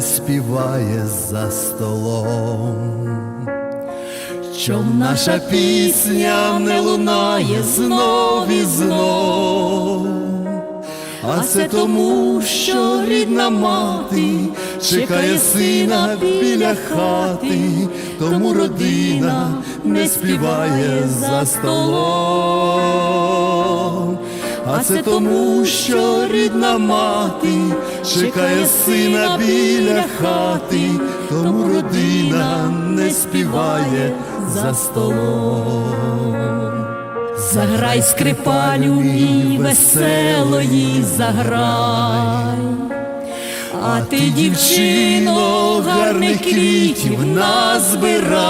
співає за столом. Чом наша пісня не лунає знов і знов, а це тому, що рідна мати чекає сина біля хати, тому родина не співає за столом, а це тому, що рідна мати чекає сина біля хати, тому родина не співає за столом. Заграй скрипалю і веселої заграй. А ти, дівчино, гарних квітів назбирай,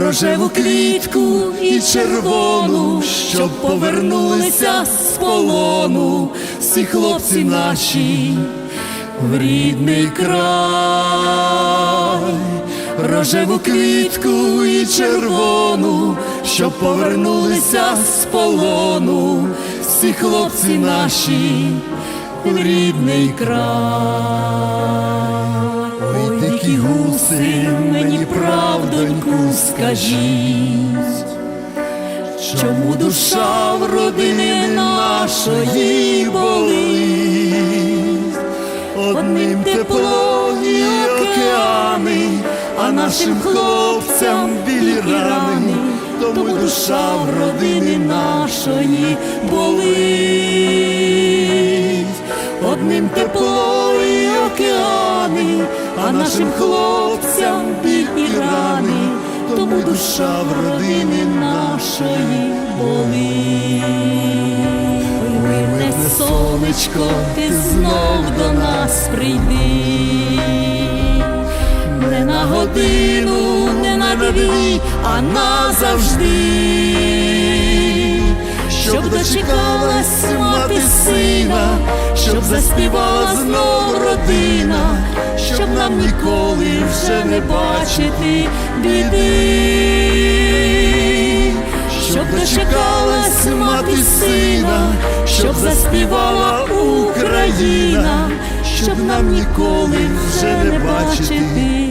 рожеву квітку і червону, щоб повернулися з полону всі хлопці наші в рідний край, рожеву квітку і червону, щоб повернулися з полону всі хлопці наші в рідний край. Скажіть, чому душа в родини нашої болить? Одним тепло і океани, а нашим хлопцям білі рани, тому душа в родини нашої болить. Одним тепло і океани, а нашим хлопцям душа в родини нашої болить. Вирне сонечко, ти знов до нас прийди, не на годину, не на дві, а назавжди, щоб дочекалась мати сина, щоб заспівала знов родина, нам ніколи вже не бачити біди щоб дочекалась мати сина, щоб заспівала Україна, щоб нам ніколи вже не бачити.